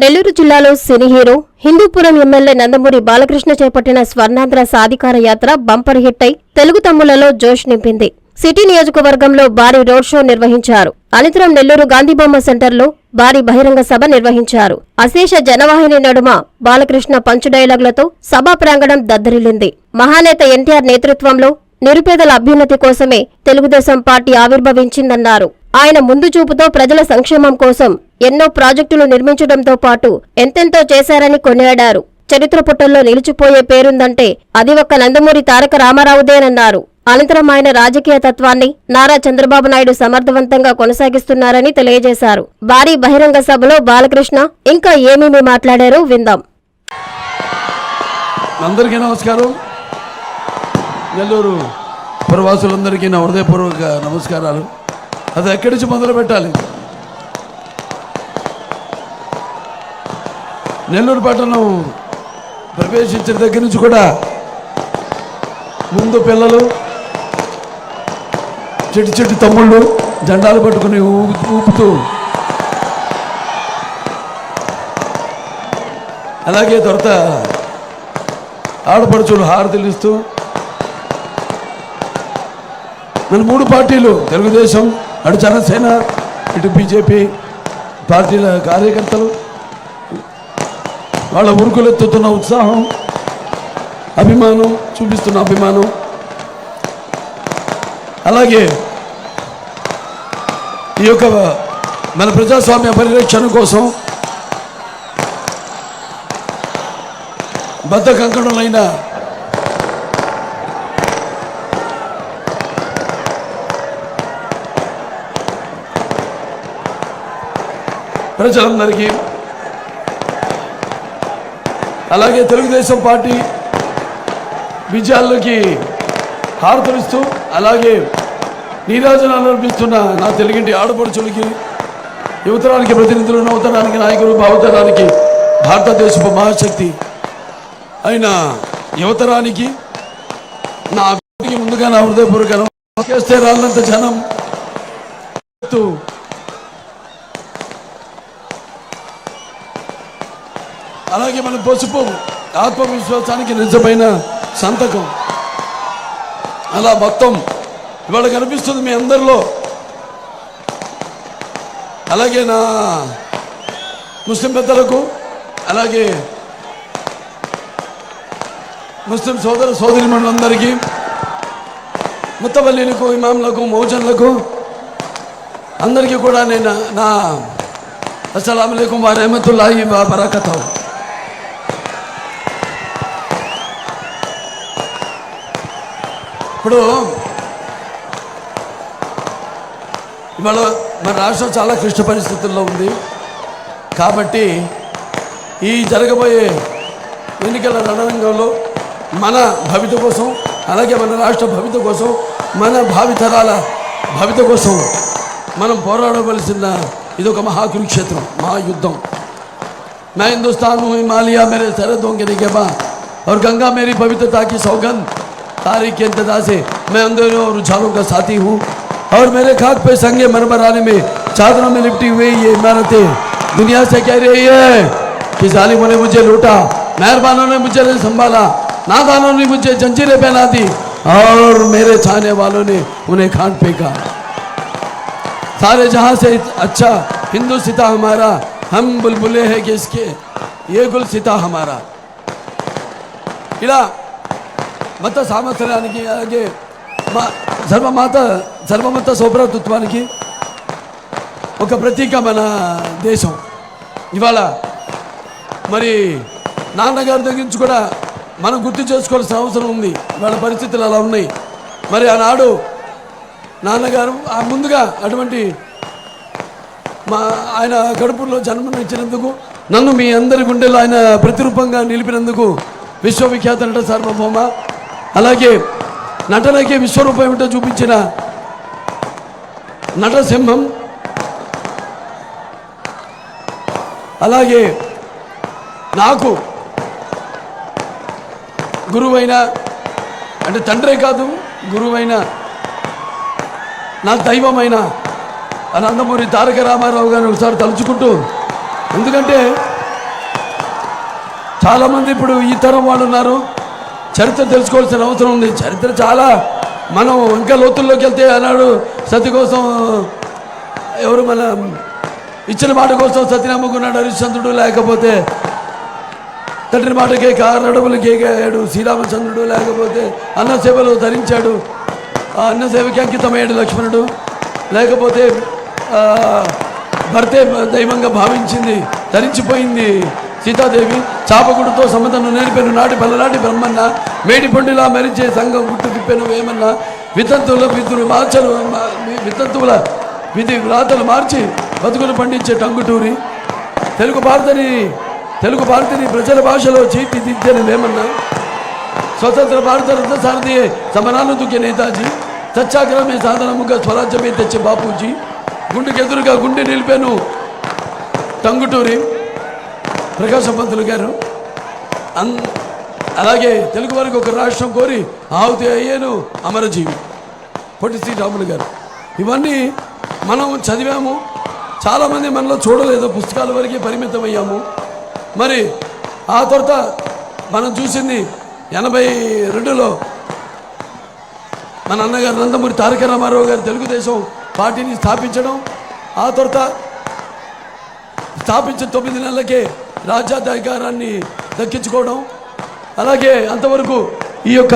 నెల్లూరు జిల్లాలో cine hero Hindupuram MLA Nandamuri Balakrishna చేపట్టిన స్వర్ణాంధ్ర సాధికార యాత్ర బంపర్ హిట్ అయి తెలుగు తమ్ములలో జోష్ నింపింది. సిటీ నియోజకవర్గంలో భారీ రోడ్ షో నిర్వహించారు. అనంతరం నెల్లూరు గాంధీబొమ్మ సెంటర్లో భారీ బహిరంగ సభ నిర్వహించారు. అశేష జనవాహిని నడుమ బాలకృష్ణ పంచు డైలాగులతో సభా ప్రాంగణం దద్దరిల్లింది. మహానేత ఎన్టీఆర్ నేతృత్వంలో నిరుపేదల అభ్యున్నతి కోసమే తెలుగుదేశం పార్టీ ఆవిర్భవించిందన్నారు. ఆయన ముందు చూపుతో ప్రజల సంక్షేమం కోసం ఎన్నో ప్రాజెక్టులు నిర్మించడంతో పాటు ఎంతెంతో చేశారని కొనియాడారు. చరిత్ర పుటల్లో నిలిచిపోయే పేరుందంటే అది ఒక్క నందమూరి తారక రామారావుదేనన్నారు అనంతరం ఆయన రాజకీయ తత్వాన్ని నారా చంద్రబాబు నాయుడు సమర్థవంతంగా కొనసాగిస్తున్నారని తెలియజేశారు. భారీ బహిరంగ సభలో బాలకృష్ణ ఇంకా ఏమేమి మాట్లాడారో విందాం. అందరికీ నమస్కారం. నెల్లూరు ప్రవాసులందరికీ నా హృదయపూర్వక నమస్కారాలు. అది ఎక్కడి నుంచి మొదలు పెట్టాలి? నెల్లూరు పట్టణం ప్రవేశించిన దగ్గర నుంచి కూడా ముందు పిల్లలు చెట్టు చెట్టు తమ్ముళ్ళు జెండాలు పట్టుకుని ఊపుతూ. అలాగే తర్వాత ఆడపడుచులు హారతి ఇస్తూ. మన మూడు పార్టీలు తెలుగుదేశం అటు జనసేన ఇటు బీజేపీ పార్టీల కార్యకర్తలు వాళ్ళ ఉరుకులెత్తుతున్న ఉత్సాహం అభిమానం చూపిస్తున్న అభిమానం. అలాగే ఈ యొక్క మన ప్రజాస్వామ్య పరిరక్షణ కోసం బద్ధ ప్రజలందరికీ. అలాగే తెలుగుదేశం పార్టీ విజయాల్లోకి హారతలిస్తూ అలాగే నీరాజన అనిపిస్తున్న నా తెలుగింటి ఆడపడుచులకి యువతరానికి ప్రతినిధులు నవతరానికి నాయకులు భావతరానికి భారతదేశపు మహాశక్తి అయిన యువతరానికి నా అభివృద్ధికి ముందుగా నా హృదయపూర్వక చేస్తే రాళ్ళంత జనం అలాగే మన పసుపు ఆత్మవిశ్వాసానికి నిజమైన సంతకం. అలా మొత్తం ఇవాళ కనిపిస్తుంది మీ అందరిలో. అలాగే నా ముస్లిం పెద్దలకు అలాగే ముస్లిం సోదర సోదరిమణులందరికీ ముత్తవల్లీలకు ఇమాంలకు మౌజన్లకు అందరికీ కూడా నేను నా అస్సలం వా రహమతుల్లాహి వా ఇప్పుడు ఇవాళ మన రాష్ట్రం చాలా క్లిష్ట పరిస్థితుల్లో ఉంది కాబట్టి ఈ జరగబోయే ఎన్నికల రణరంగంలో మన భవిత కోసం అలాగే మన రాష్ట్ర భవిత కోసం మన భావితరాల భవిత కోసం మనం పోరాడవలసిన ఇది ఒక మహాకురుక్షేత్రం మహాయుద్ధం मैं हिंदुस्तान हूँ हिमालय मेरे सरहदों के निगेबा और गंगा मेरी पवित्रता की सौगंध तारीख के इंतज़ार से मैं अंधेरों और उछालों का साथी हूँ और मेरे खाक पे संगे मरमर आने में चादरों में लिपटी हुई ये इमारतें दुनिया से कह रही है कि जालिमों ने मुझे लूटा, मेहरबानों ने मुझे नहीं संभाला, नादानों ने मुझे जंजीरें पहना दी और मेरे छाने वालों ने उन्हें खान फेंका। सारे जहाँ से अच्छा हिंदू सिता हमारा, हम बुलबुले हैं कि इसके, ये गुल सिता हमारा। ఇలా మత సామర్థ్యానికి అలాగే మా సర్వమాత సర్వమత సౌభ్రతత్వానికి ఒక ప్రతీక మన దేశం. ఇవాళ మరి నాన్నగారి దగ్గర నుంచి కూడా మనం గుర్తు చేసుకోవాల్సిన అవసరం ఉంది. ఇవాళ పరిస్థితులు అలా ఉన్నాయి. మరి ఆనాడు నాన్నగారు ఆ ముందుగా అటువంటి మా ఆయన కడుపులో జన్మనిచ్చినందుకు నన్ను మీ అందరి గుండెలో ఆయన ప్రతిరూపంగా నిలిపినందుకు విశ్వవిఖ్యాత నట సార్వభౌమ అలాగే నటనకి విశ్వరూపం ఏమిటో చూపించిన నటసింహం అలాగే నాకు గురువైన అంటే తండ్రే కాదు గురువైన నా దైవమైన అనంతమూరి తారక రామారావు గారిని ఒకసారి తలుచుకుంటూ ఎందుకంటే చాలామంది ఇప్పుడు ఈ తరం వాళ్ళు ఉన్నారు. చరిత్ర తెలుసుకోవాల్సిన అవసరం ఉంది. చరిత్ర చాలా. మనం ఇంకా లోతుల్లోకి వెళ్తే ఆనాడు సతి కోసం ఎవరు మన ఇచ్చిన మాట కోసం సతి నమ్ముకున్నాడు హరిశ్చంద్రుడు లేకపోతే తండ్రి మాటకే కారణములు కేగాడు శ్రీరామచంద్రుడు లేకపోతే అన్న సేవలు ధరించాడు. ఆ అన్న సేవకి అంకితమయ్యాడు లక్ష్మణుడు. లేకపోతే భర్తే దైవంగా భావించింది ధరించిపోయింది. సీతాదేవి చాపకుడితో సమతను నేర్పెను నాటి పల్లనాటి బ్రహ్మన్న మేడి పండులా మెరిచే సంఘం గుట్టు తిప్పెను వేమన్న వితంతువుల విధులు మార్చలు వితంతువుల విధి వ్రాతలు మార్చి బతుకులు పండించే టంగుటూరి. తెలుగు భారతని తెలుగు భారతిని ప్రజల భాషలో చీర్తిదిద్దని మేమన్నా స్వతంత్ర భారత రత్న సారథి సమరాలు నేతాజీ. సత్యాగ్రహమే సాధనముగా స్వరాజ్యమే తెచ్చే బాపూజీ. గుండెకెదురుగా గుండె నిలిపాను టంగుటూరి. ప్రకాశం పంతులు గారు. అన్ అలాగే తెలుగు వారికి ఒక రాష్ట్రం కోరి ఆహుతి అయ్యాను అమరజీవి పొట్టి శ్రీరాములు గారు. ఇవన్నీ మనం చదివాము. చాలామంది మనలో చూడలేదు పుస్తకాల వరకే పరిమితం అయ్యాము మరి ఆ తర్వాత మనం చూసింది ఎనభై రెండులో మన అన్నగారు నందమూరి తారక రామారావు గారు తెలుగుదేశం పార్టీని స్థాపించడం. ఆ తర్వాత స్థాపించిన తొమ్మిది నెలలకే రాజ్యాధికారాన్ని దక్కించుకోవడం అలాగే అంతవరకు ఈ యొక్క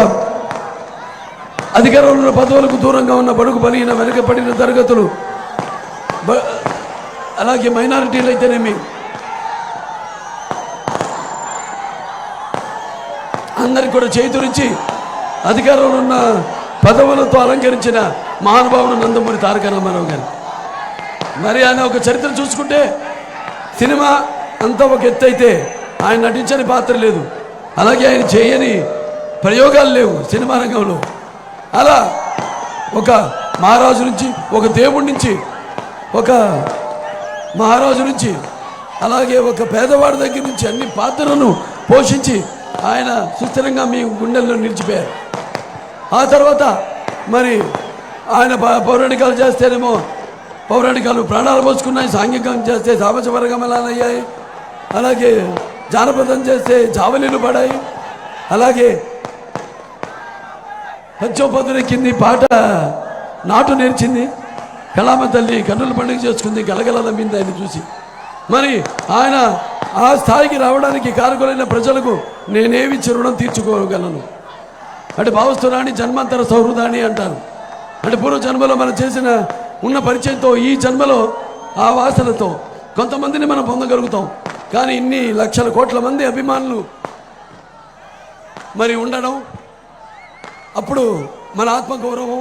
అధికారంలో ఉన్న పదవులకు దూరంగా ఉన్న బడుగు బలిగిన వెనుకబడిన తరగతులు అలాగే మైనారిటీలు అయితేనేమి? అందరికి కూడా చేతురించి అధికారంలో ఉన్న పదవులతో అలంకరించిన మహానుభావుడు నందమూరి తారక రామారావు గారు. మరి ఆయన ఒక చరిత్ర చూసుకుంటే సినిమా అంతా ఒక ఎత్తు అయితే ఆయన నటించని పాత్ర లేదు. అలాగే ఆయన చేయని ప్రయోగాలు లేవు సినిమా రంగంలో. అలా ఒక మహారాజు నుంచి ఒక దేవుడి నుంచి ఒక మహారాజు నుంచి అలాగే ఒక పేదవాడి దగ్గర నుంచి అన్ని పాత్రలను పోషించి ఆయన సుస్థిరంగా మీ గుండెల్లో నిలిచిపోయారు. ఆ తర్వాత మరి ఆయన ప- పౌరాణికాలు చేస్తేనేమో పౌరాణికాలు ప్రాణాలు పోసుకున్నాయి సాంఘికం చేస్తే సామాజిక ఎలా అయ్యాయి? అలాగే జానపదం చేస్తే జావలీలు పడాయి. అలాగే పంచోపదులెక్కింది పాట నాటు నేర్చింది. కళామ తల్లి కన్నుల పండుగ చేసుకుంది గలగల నమ్మింది ఆయన చూసి. మరి ఆయన ఆ స్థాయికి రావడానికి కారకులైన ప్రజలకు నేనేమి రుణం తీర్చుకోగలను? అంటే భావస్తురాణి జన్మాంతర సౌహృదాన్ని అంటారు. అంటే పూర్వ జన్మలో మనం చేసిన ఉన్న పరిచయంతో ఈ జన్మలో ఆ వాసనతో కొంతమందిని మనం పొందగలుగుతాం. కానీ ఇన్ని లక్షల కోట్ల మంది అభిమానులు మరి ఉండడం అప్పుడు మన ఆత్మగౌరవం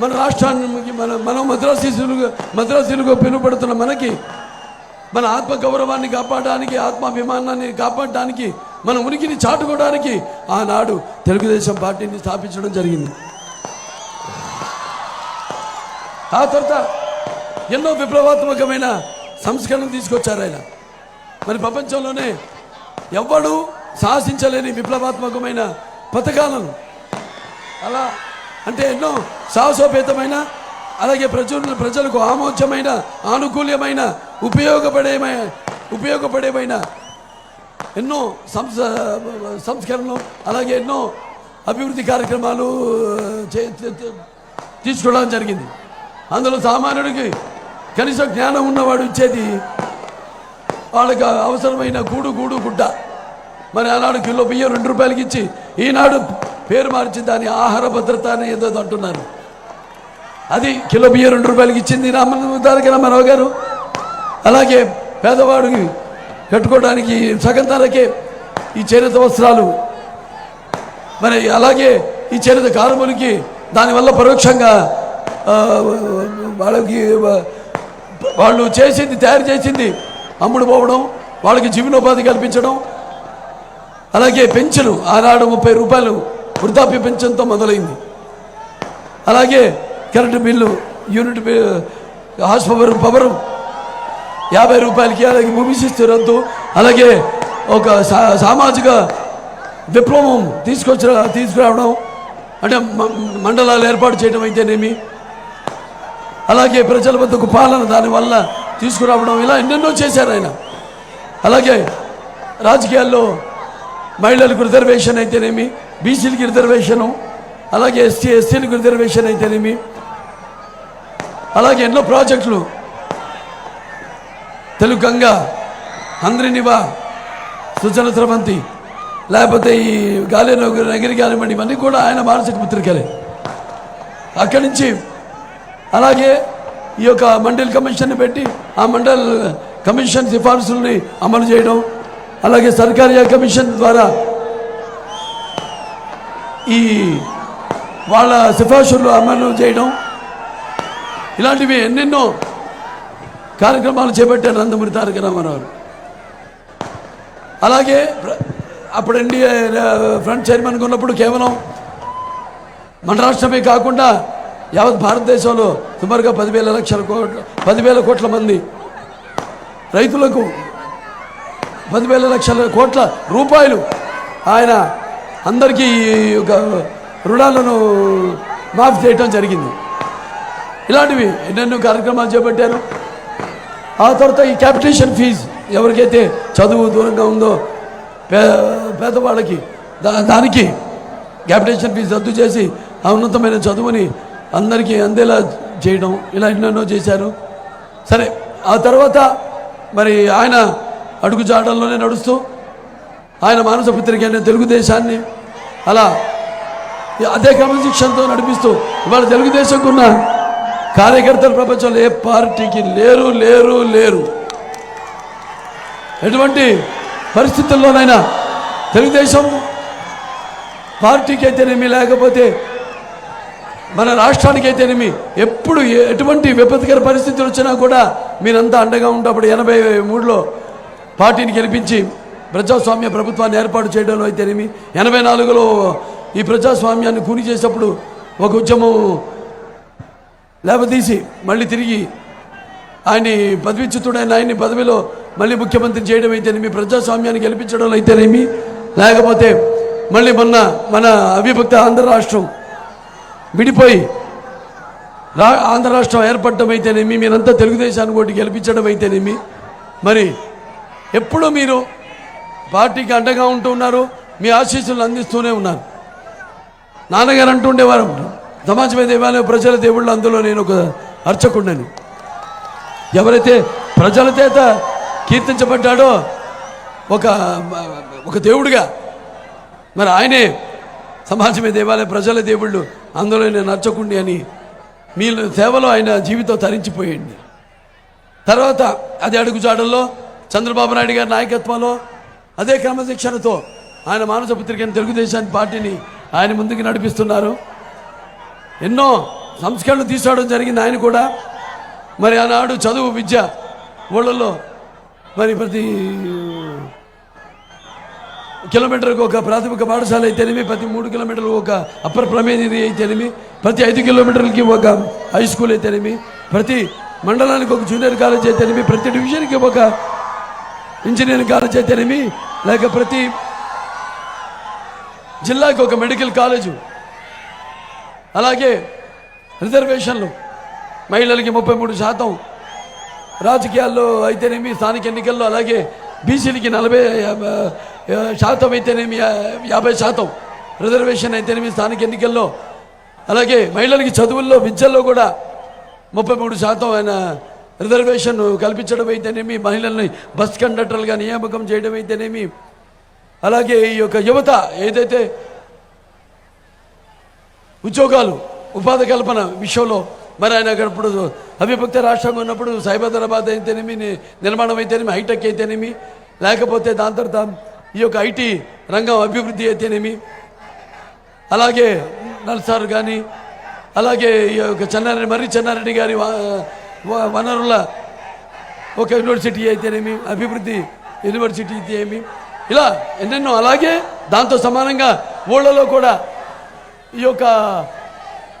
మన రాష్ట్రానికి మన మనం మద్రాసీసులుగా మద్రాసీలుగా పిలువబడుతున్న మనకి మన ఆత్మ గౌరవాన్ని కాపాడడానికి ఆత్మాభిమానాన్ని కాపాడడానికి మన ఉనికిని చాటుకోవడానికి ఆనాడు తెలుగుదేశం పార్టీని స్థాపించడం జరిగింది. ఆ తర్వాత ఎన్నో విప్లవాత్మకమైన సంస్కరణలు తీసుకొచ్చారు ఆయన. మరి ప్రపంచంలోనే ఎవ్వడు సాహసించలేని విప్లవాత్మకమైన పథకాలను. అలా అంటే ఎన్నో సాహసోపేతమైన అలాగే ప్రజలు ప్రజలకు ఆమోద్యమైన ఆనుకూల్యమైన ఉపయోగపడేమైన ఉపయోగపడేమైన ఎన్నో సంస్ సంస్కరణలు అలాగే ఎన్నో అభివృద్ధి కార్యక్రమాలు చే- తీసుకోవడం జరిగింది. అందులో సామాన్యుడికి కనీసం జ్ఞానం ఉన్నవాడు ఇచ్చేది వాళ్ళకి అవసరమైన గూడు గూడు గుడ్డ. మరి ఆనాడు కిలో బియ్యం రెండు రూపాయలకి ఇచ్చి ఈనాడు పేరు మార్చి దాని ఆహార భద్రత అని ఏదో అంటున్నారు. అది కిలో బియ్యం రెండు రూపాయలకి ఇచ్చింది రామ తారక రామారావు గారు. అలాగే పేదవాడికి కట్టుకోవడానికి సగం ధరకే ఈ చేనేత వస్త్రాలు. మరి అలాగే ఈ చేనేత కార్మికులకి దానివల్ల పరోక్షంగా వాళ్ళకి వాళ్ళు చేసింది తయారు చేసింది అమ్ముడు పోవడం వాళ్ళకి జీవనోపాధి కల్పించడం. అలాగే పెన్షన్ ఆనాడు ముప్పై రూపాయలు వృద్ధాప్య పెన్షన్తో మొదలైంది. అలాగే current bill unit horsepower power power యాభై రూపాయలకి అలాగే భూమిశిస్తు రద్దు అలాగే ఒక సా- సామాజిక విప్లవం తీసుకొచ్చిన తీసుకురావడం అంటే మండలాలు ఏర్పాటు చేయడం అయితేనేమి. అలాగే ప్రజల వద్దకు పాలన దానివల్ల తీసుకురావడం ఇలా ఎన్నెన్నో చేశారు ఆయన. అలాగే రాజకీయాల్లో మహిళలకు రిజర్వేషన్ అయితేనేమి బీసీలకి రిజర్వేషను అలాగే ఎస్టీ ఎస్సీలకు రిజర్వేషన్ అయితేనేమి అలాగే ఎన్నో ప్రాజెక్టులు. తెలుగు గంగ అందరినివా సుజన స్రవంతి లేకపోతే ఈ గాలి నగిరి కానివ్వండి ఇవన్నీ కూడా ఆయన మానసిక పుత్రికలే. అక్కడి నుంచి అలాగే ఈ యొక్క మండల్ కమిషన్ పెట్టి ఆ మండల్ కమిషన్ సిఫార్సుల్ని అమలు చేయడం అలాగే సర్కారీ కమిషన్ ద్వారా ఈ వాళ్ళ సిఫార్సులు అమలు చేయడం ఇలాంటివి ఎన్నెన్నో కార్యక్రమాలు చేపట్టారు నందమూరి తారక రామారావు. అలాగే అప్పుడు ఎన్డీఏ ఫ్రంట్ చైర్మన్గా ఉన్నప్పుడు కేవలం మన రాష్ట్రమే కాకుండా యావత్ భారతదేశంలో సుమారుగా పదివేల లక్షల కోట్ల పదివేల కోట్ల మంది రైతులకు పదివేల లక్షల కోట్ల రూపాయలు ఆయన అందరికీ ఈ యొక్క రుణాలను మాఫీ చేయటం జరిగింది. ఇలాంటివి ఎన్నెన్నో కార్యక్రమాలు చేపట్టారు. ఆ తర్వాత ఈ క్యాపిటేషన్ ఫీజు ఎవరికైతే చదువు దూరంగా ఉందో పే పేదవాళ్ళకి దా దానికి క్యాపిటేషన్ ఫీజు రద్దు చేసి ఆ ఉన్నతమైన చదువుని అందరికీ అందేలా చేయడం ఇలా ఎన్నెన్నో చేశారు. సరే ఆ తర్వాత మరి ఆయన అడుగు జాడల్లోనే నడుస్తూ ఆయన మానస పుత్రిక అనే తెలుగుదేశాన్ని అలా అదే క్రమశిక్షణతో నడిపిస్తూ ఇవాళ తెలుగుదేశంకు ఉన్న కార్యకర్తలు ప్రపంచంలో ఏ పార్టీకి లేరు లేరు లేరు. ఎటువంటి పరిస్థితుల్లోనైనా తెలుగుదేశం పార్టీకి అయితేనేమి లేకపోతే మన రాష్ట్రానికి అయితేనేమి ఎప్పుడు ఎటువంటి విపత్కర పరిస్థితులు వచ్చినా కూడా మీరంతా అండగా ఉంటప్పుడు ఎనభై మూడులో పార్టీని గెలిపించి ప్రజాస్వామ్య ప్రభుత్వాన్ని ఏర్పాటు చేయడంలో అయితేనేమి ఎనభై నాలుగులో ఈ ప్రజాస్వామ్యాన్ని కూని చేసేటప్పుడు ఒక ఉద్యమం లేవదీసి మళ్ళీ తిరిగి ఆయన్ని పదవిచ్యుతుడైన ఆయన్ని పదవిలో మళ్ళీ ముఖ్యమంత్రి చేయడం అయితేనేమి ప్రజాస్వామ్యాన్ని గెలిపించడంలో అయితేనేమి లేకపోతే మళ్ళీ మొన్న మన అవిభక్త ఆంధ్ర రాష్ట్రం విడిపోయి రా ఆంధ్ర రాష్ట్రం ఏర్పడటం అయితేనేమి మీరంతా తెలుగుదేశాన్ని ఓటు గెలిపించడం అయితేనేమి మరి ఎప్పుడూ మీరు పార్టీకి అండగా ఉంటూ ఉన్నారు? మీ ఆశీస్సులు అందిస్తూనే ఉన్నారు. నాన్నగారు అంటుండేవారు సమాజమే దేవాలయం ప్రజల దేవుళ్ళు అందులో నేను ఒక అర్చకుండని ఎవరైతే ప్రజల చేత కీర్తించబడ్డాడో ఒక ఒక దేవుడిగా. మరి ఆయనే సమాజమే దేవాలయం ప్రజల దేవుళ్ళు అందులో నేను నచ్చకుండి అని మీ సేవలో ఆయన జీవితం తరించిపోయింది. తర్వాత అదే అడుగుజాడల్లో చంద్రబాబు నాయుడు గారి నాయకత్వంలో అదే క్రమశిక్షణతో ఆయన మానస పత్రికను తెలుగుదేశాన్ని పార్టీని ఆయన ముందుకు నడిపిస్తున్నారు. ఎన్నో సంస్కరణలు తీసుకోవడం జరిగింది ఆయన కూడా. మరి ఆనాడు చదువు విద్య ఊళ్ళల్లో మరి ప్రతి కిలోమీటర్కి ఒక ప్రాథమిక పాఠశాల అయితేనేమి ప్రతి మూడు కిలోమీటర్లకు ఒక అప్పర్ ప్రైమరీ అయితేనేమి ప్రతి ఐదు కిలోమీటర్లకి ఒక హై స్కూల్ అయితేనేమి ప్రతి మండలానికి ఒక జూనియర్ కాలేజ్ అయితేనేమి ప్రతి డివిజన్కి ఒక ఇంజనీరింగ్ కాలేజ్ అయితేనేమి లేక ప్రతి జిల్లాకి ఒక మెడికల్ కాలేజు అలాగే రిజర్వేషన్లు మహిళలకి ముప్పై మూడు శాతం రాజకీయాల్లో అయితేనేమి స్థానిక ఎన్నికల్లో అలాగే బీసీలకి నలభై శాతం అయితేనేమి యాభై శాతం రిజర్వేషన్ అయితేనేమి స్థానిక ఎన్నికల్లో అలాగే మహిళలకి చదువుల్లో విద్యల్లో కూడా ముప్పై మూడు శాతం ఆయన రిజర్వేషన్ కల్పించడం అయితేనేమి మహిళల్ని బస్ కండక్టర్లుగా నియామకం చేయడం అయితేనేమి అలాగే ఈ యొక్క యువత ఏదైతే ఉద్యోగాలు ఉపాధి కల్పన విషయంలో మరి ఆయన అక్కడ ఇప్పుడు అవిభక్త రాష్ట్రంగా ఉన్నప్పుడు సైబరాబాద్ అయితేనేమి నిర్మాణం అయితేనేమి హైటెక్ అయితేనేమి లేకపోతే దాని తర్వాత ఈ యొక్క ఐటీ రంగం అభివృద్ధి అయితేనేమి? అలాగే నల్సార్ కానీ అలాగే ఈ యొక్క చెన్నారెడ్డి మర్రి చెన్నారెడ్డి గారి వనరుల ఒక యూనివర్సిటీ అయితేనేమి అభివృద్ధి యూనివర్సిటీ అయితే ఏమి ఇలా ఎన్నెన్నో అలాగే దాంతో సమానంగా ఊళ్ళలో కూడా ఈ యొక్క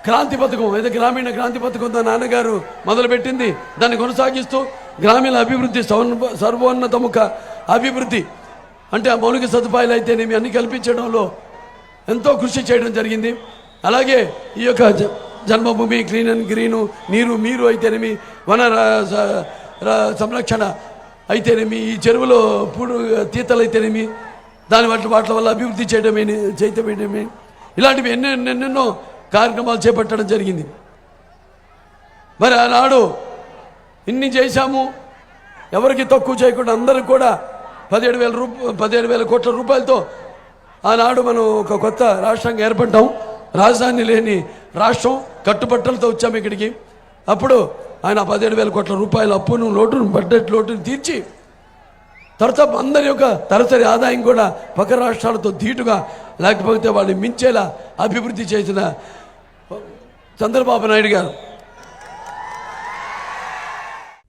క్రాంతి పథకం ఏదో గ్రామీణ క్రాంతి పథకంతో నాన్నగారు మొదలుపెట్టింది. దాన్ని కొనసాగిస్తూ గ్రామీణ అభివృద్ధి సర్వోన్నత సర్వోన్నతముఖ అభివృద్ధి అంటే ఆ మౌలిక సదుపాయాలు అయితేనేమి అన్ని కల్పించడంలో ఎంతో కృషి చేయడం జరిగింది. అలాగే ఈ యొక్క జ- జన్మభూమి క్లీన్ అండ్ గ్రీను నీరు మీరు అయితేనేమి వన సంరక్షణ అయితేనేమి ఈ చెరువులో పూడు తీతలు అయితేనేమి దాని వాటి వాటి వల్ల అభివృద్ధి చేయడమే చేయటమేయడమే ఇలాంటివి ఎన్నో కార్యక్రమాలు చేపట్టడం జరిగింది. మరి ఆనాడు ఇన్ని చేశాము. ఎవరికి తక్కువ చేయకుండా అందరూ కూడా పదిహేడు వేల రూప పదిహేడు వేల కోట్ల రూపాయలతో ఆనాడు మనం ఒక కొత్త రాష్ట్రంగా ఏర్పడ్డాం. రాజధాని లేని రాష్ట్రం కట్టుబట్టలతో వచ్చాము ఇక్కడికి. అప్పుడు ఆయన పదిహేడు వేల కోట్ల రూపాయల అప్పును లోటును బడ్జెట్ లోటును తీర్చి తర్వాత అందరి యొక్క తరచరి ఆదాయం కూడా పక్క రాష్ట్రాలతో ధీటుగా లేకపోతే వాళ్ళు మించేలా అభివృద్ధి చేసిన చంద్రబాబు నాయుడు గారు.